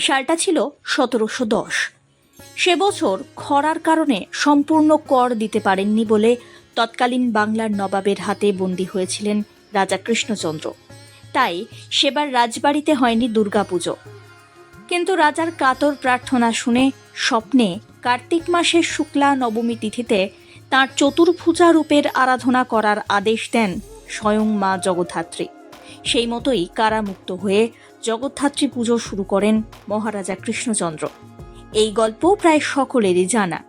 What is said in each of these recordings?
সালটা ছিল সতেরোশো দশ। সে বছর খরার কারণে সম্পূর্ণ কর দিতে পারেননি বলে তৎকালীন বাংলার নবাবের হাতে বন্দী হয়েছিলেন রাজা কৃষ্ণচন্দ্র। তাই সেবার রাজবাড়িতে হয়নি দুর্গাপুজো। কিন্তু রাজার কাতর প্রার্থনা শুনে স্বপ্নে কার্তিক মাসের শুক্লা নবমী তিথিতে তাঁর চতুর্ভুজা রূপের আরাধনা করার আদেশ দেন স্বয়ং মা জগদ্ধাত্রী। সেই মতোই কারামুক্ত হয়ে জগদ্ধাত্রী পুজো শুরু করেন মহারাজা কৃষ্ণচন্দ্র। এই গল্প প্রায় সকলেরই জানা।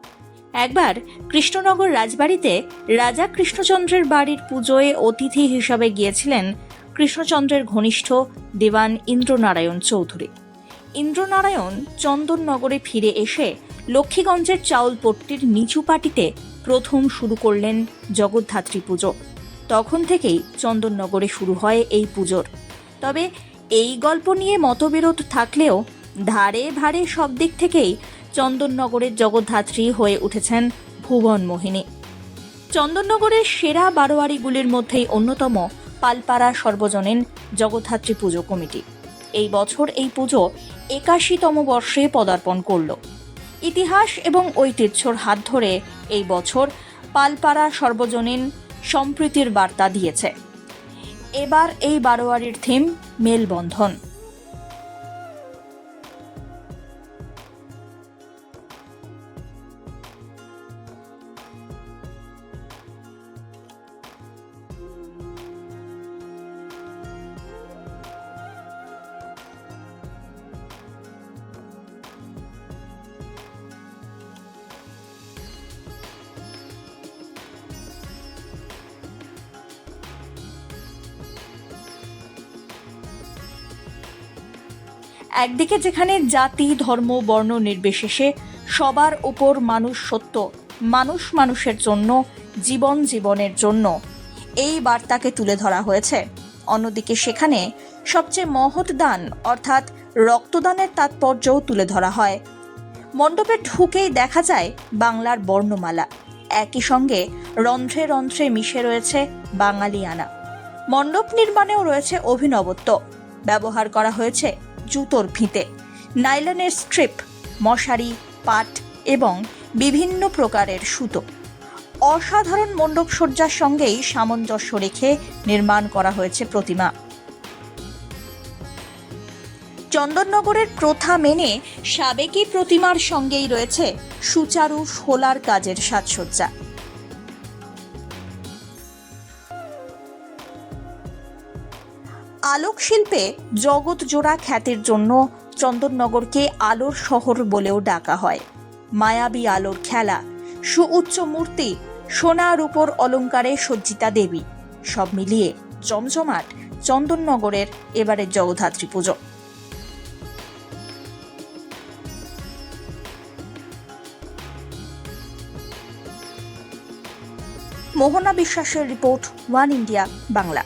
একবার কৃষ্ণনগর রাজবাড়িতে রাজা কৃষ্ণচন্দ্রের বাড়ির পুজোয় অতিথি হিসাবে গিয়েছিলেন কৃষ্ণচন্দ্রের ঘনিষ্ঠ দেওয়ান ইন্দ্রনারায়ণ চৌধুরী। ইন্দ্রনারায়ণ চন্দননগরে ফিরে এসে লক্ষ্মীগঞ্জের চাউলপট্টির নিচু পাটিতে প্রথম শুরু করলেন জগদ্ধাত্রী পুজো। তখন থেকেই চন্দননগরে শুরু হয় এই পুজোর। তবে এই গল্প নিয়ে মতবিরোধ থাকলেও ধারে ভারে সব দিক থেকেই চন্দননগরের জগদ্ধাত্রী হয়ে উঠেছেন ভুবন মোহিনী। চন্দননগরের সেরা বারোয়ারিগুলির মধ্যেই অন্যতম পালপাড়া সর্বজনীন জগদ্ধাত্রী পুজো কমিটি। এই বছর এই পুজো একাশিতম বর্ষে পদার্পণ করল। ইতিহাস এবং ঐতিহ্যর হাত ধরে এই বছর পালপাড়া সর্বজনীন সম্প্রীতির বার্তা দিয়েছে। এবার এই বারোয়ারির থিম মেলবন্ধন। একদিকে যেখানে জাতি, ধর্ম, বর্ণ নির্বিশেষে সবার উপর মানুষ সত্য, মানুষ মানুষের জন্য, জীবন জীবনের জন্য, এই বার্তাকে তুলে ধরা হয়েছে। অন্যদিকে সেখানে সবচেয়ে মহৎ দান, অর্থাৎ রক্তদানের তাৎপর্যও তুলে ধরা হয়। মণ্ডপে ঢুকেই দেখা যায় বাংলার বর্ণমালা। একই সঙ্গে রন্ধ্রে রন্ধ্রে মিশে রয়েছে বাঙালিয়ানা। মণ্ডপ নির্মাণেও রয়েছে অভিনবত্ব। ব্যবহার করা হয়েছে জুতোর ফিতে নাইলনের স্ট্রিপ, মশারি, পাট এবং বিভিন্ন প্রকারের সুতো। অসাধারণ মণ্ডপ সজ্জার সঙ্গেই সামঞ্জস্য রেখে নির্মাণ করা হয়েছে প্রতিমা। চন্দননগরের প্রথা মেনে সাবেকি প্রতিমার সঙ্গেই রয়েছে সুচারু শোলার কাজের সাজসজ্জা। আলোক শিল্পে জগৎজোড়া খ্যাতির জন্য চন্দননগরকে আলোর শহর বলেও ডাকা হয়। মায়াবী আলোর খেলা, সুউচ্চ মূর্তি, সোনার উপর অলঙ্কারে সজ্জিতা দেবী, সব মিলিয়ে জমজমাট চন্দননগরের এবারের জগদ্ধাত্রী পুজো। মোহনা বিশ্বাসের রিপোর্ট, ওয়ান ইন্ডিয়া, বাংলা।